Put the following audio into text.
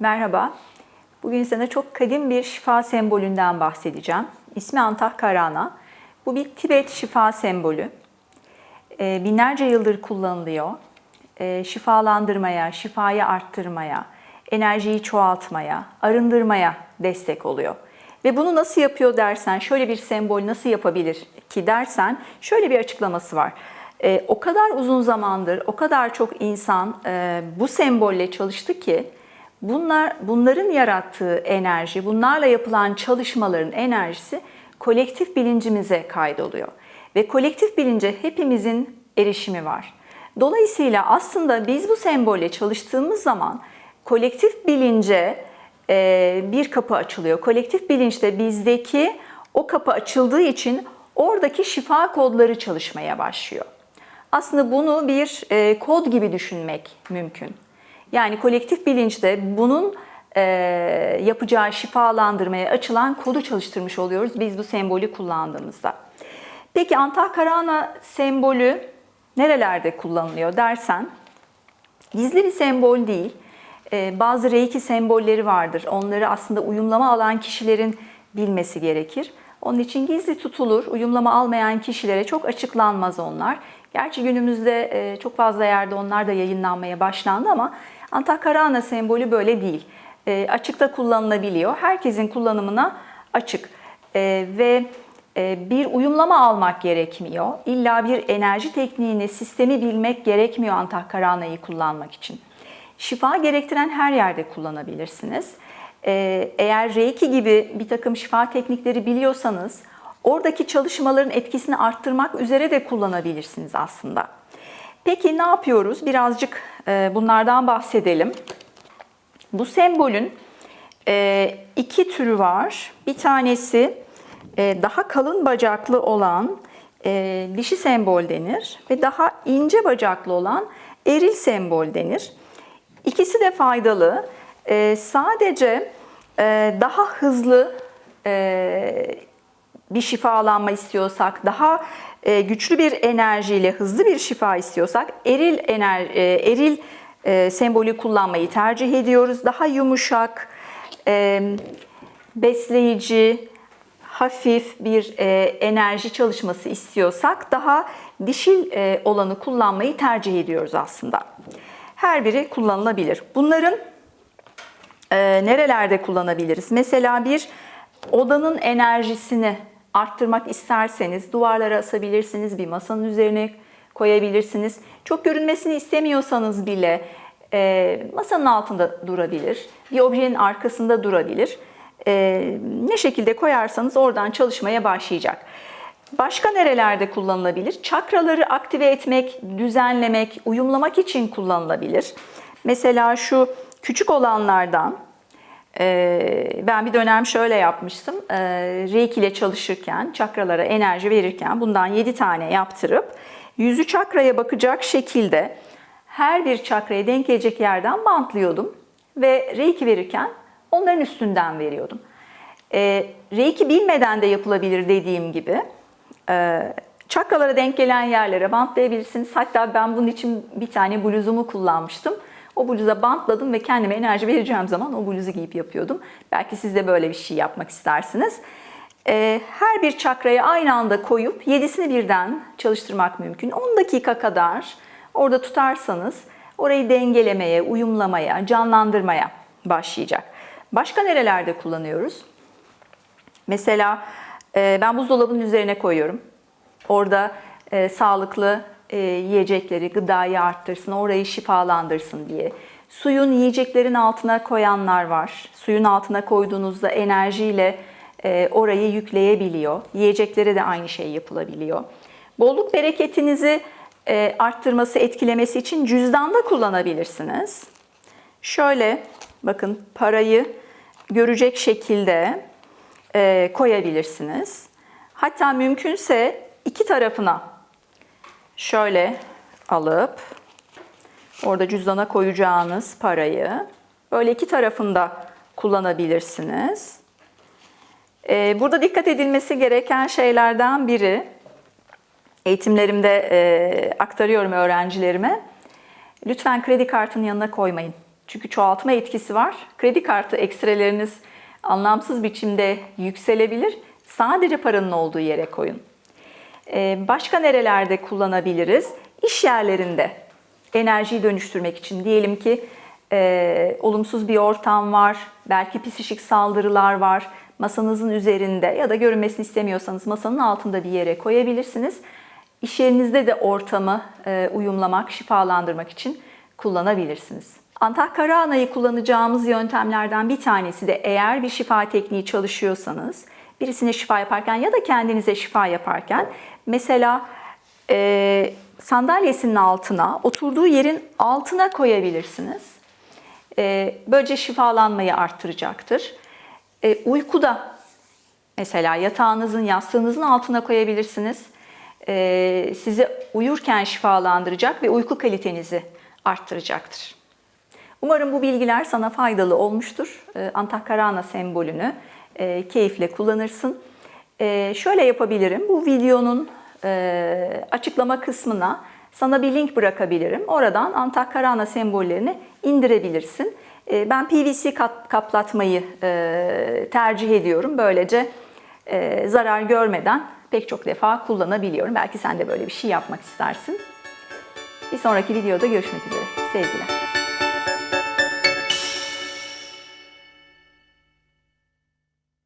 Merhaba. Bugün sana çok kadim bir şifa sembolünden bahsedeceğim. İsmi Antahkarana. Bu bir Tibet şifa sembolü. Ee, binlerce yıldır kullanılıyor. Ee, şifalandırmaya, şifayı arttırmaya, enerjiyi çoğaltmaya, arındırmaya destek oluyor. Ve bunu nasıl yapıyor dersen, şöyle bir sembol nasıl yapabilir ki dersen, şöyle bir açıklaması var. Ee, o kadar uzun zamandır, o kadar çok insan e, bu sembolle çalıştı ki, bunlar bunların yarattığı enerji, bunlarla yapılan çalışmaların enerjisi kolektif bilincimize kaydoluyor. Ve kolektif bilince hepimizin erişimi var. Dolayısıyla aslında biz bu sembolle çalıştığımız zaman kolektif bilince e, bir kapı açılıyor. Kolektif bilinçte bizdeki o kapı açıldığı için oradaki şifa kodları çalışmaya başlıyor. Aslında bunu bir e, kod gibi düşünmek mümkün. Yani kolektif bilinçte bunun e, yapacağı şifalandırmaya açılan kodu çalıştırmış oluyoruz biz bu sembolü kullandığımızda. Peki Antahkarana sembolü nerelerde kullanılıyor dersen, gizli bir sembol değil. Ee, bazı reiki sembolleri vardır. Onları aslında uyumlama alan kişilerin bilmesi gerekir. Onun için gizli tutulur. Uyumlama almayan kişilere çok açıklanmaz onlar. Gerçi günümüzde e, çok fazla yerde onlar da yayınlanmaya başlandı ama Antahkarana sembolü böyle değil. E, açıkta kullanılabiliyor. Herkesin kullanımına açık. E, ve bir uyumlama almak gerekmiyor. İlla bir enerji tekniğini, sistemi bilmek gerekmiyor Antahkarana'yı kullanmak için. Şifa gerektiren her yerde kullanabilirsiniz. Eğer Reiki gibi bir takım şifa teknikleri biliyorsanız oradaki çalışmaların etkisini arttırmak üzere de kullanabilirsiniz aslında. Peki ne yapıyoruz? Birazcık bunlardan bahsedelim. Bu sembolün iki türü var. Bir tanesi daha kalın bacaklı olan dişi sembol denir ve daha ince bacaklı olan eril sembol denir. İkisi de faydalı. Sadece daha hızlı bir şifalanma istiyorsak, daha güçlü bir enerjiyle hızlı bir şifa istiyorsak eril ener eril sembolü kullanmayı tercih ediyoruz. Daha yumuşak, besleyici, hafif bir e, enerji çalışması istiyorsak daha dişil e, olanı kullanmayı tercih ediyoruz aslında. Her biri kullanılabilir. Bunların e, nerelerde kullanabiliriz? Mesela bir odanın enerjisini arttırmak isterseniz duvarlara asabilirsiniz, bir masanın üzerine koyabilirsiniz. Çok görünmesini istemiyorsanız bile e, masanın altında durabilir, bir objenin arkasında durabilir e, ne şekilde koyarsanız oradan çalışmaya başlayacak. Başka nerelerde kullanılabilir? Çakraları aktive etmek, düzenlemek, uyumlamak için kullanılabilir. Mesela şu küçük olanlardan ben bir dönem şöyle yapmıştım. E, Reiki ile çalışırken, çakralara enerji verirken bundan 7 tane yaptırıp yüzü çakraya bakacak şekilde her bir çakraya denk gelecek yerden bantlıyordum ve Reiki verirken onların üstünden veriyordum. E, Reiki bilmeden de yapılabilir dediğim gibi. Çakralara denk gelen yerlere bantlayabilirsiniz. Hatta ben bunun için bir tane bluzumu kullanmıştım. O bluza bantladım ve kendime enerji vereceğim zaman o bluzu giyip yapıyordum. Belki siz de böyle bir şey yapmak istersiniz. E, her bir çakraya aynı anda koyup yedisini birden çalıştırmak mümkün. 10 dakika kadar orada tutarsanız orayı dengelemeye, uyumlamaya, canlandırmaya başlayacak. Başka nerelerde kullanıyoruz? Mesela e, ben buzdolabının üzerine koyuyorum. Orada e, sağlıklı e, yiyecekleri, gıdayı arttırsın, orayı şifalandırsın diye. Suyun yiyeceklerin altına koyanlar var. Suyun altına koyduğunuzda enerjiyle e, orayı yükleyebiliyor. Yiyeceklere de aynı şey yapılabiliyor. Bolluk bereketinizi e, arttırması, etkilemesi için cüzdanda kullanabilirsiniz. Şöyle bakın parayı görecek şekilde e, koyabilirsiniz. Hatta mümkünse iki tarafına şöyle alıp orada cüzdana koyacağınız parayı böyle iki tarafında kullanabilirsiniz. E, burada dikkat edilmesi gereken şeylerden biri eğitimlerimde e, aktarıyorum öğrencilerime. Lütfen kredi kartının yanına koymayın. Çünkü çoğaltma etkisi var. Kredi kartı ekstreleriniz anlamsız biçimde yükselebilir. Sadece paranın olduğu yere koyun. Ee, Başka nerelerde kullanabiliriz? İş yerlerinde enerjiyi dönüştürmek için diyelim ki e, olumsuz bir ortam var, belki psikik saldırılar var. Masanızın üzerinde ya da görünmesini istemiyorsanız masanın altında bir yere koyabilirsiniz. İş yerinizde de ortamı e, uyumlamak, şifalandırmak için kullanabilirsiniz. Antakkarana'yı kullanacağımız yöntemlerden bir tanesi de eğer bir şifa tekniği çalışıyorsanız, birisine şifa yaparken ya da kendinize şifa yaparken mesela e, sandalyesinin altına, oturduğu yerin altına koyabilirsiniz. E, böylece şifalanmayı arttıracaktır. E, uykuda mesela yatağınızın, yastığınızın altına koyabilirsiniz. E, sizi uyurken şifalandıracak ve uyku kalitenizi arttıracaktır. Umarım bu bilgiler sana faydalı olmuştur. E, Antakkarana sembolünü e, keyifle kullanırsın. E, şöyle yapabilirim. Bu videonun e, açıklama kısmına sana bir link bırakabilirim. Oradan Antakkarana sembollerini indirebilirsin. E, ben PVC kap- kaplatmayı e, tercih ediyorum. Böylece e, zarar görmeden pek çok defa kullanabiliyorum. Belki sen de böyle bir şey yapmak istersin. Bir sonraki videoda görüşmek üzere. Sevgiler.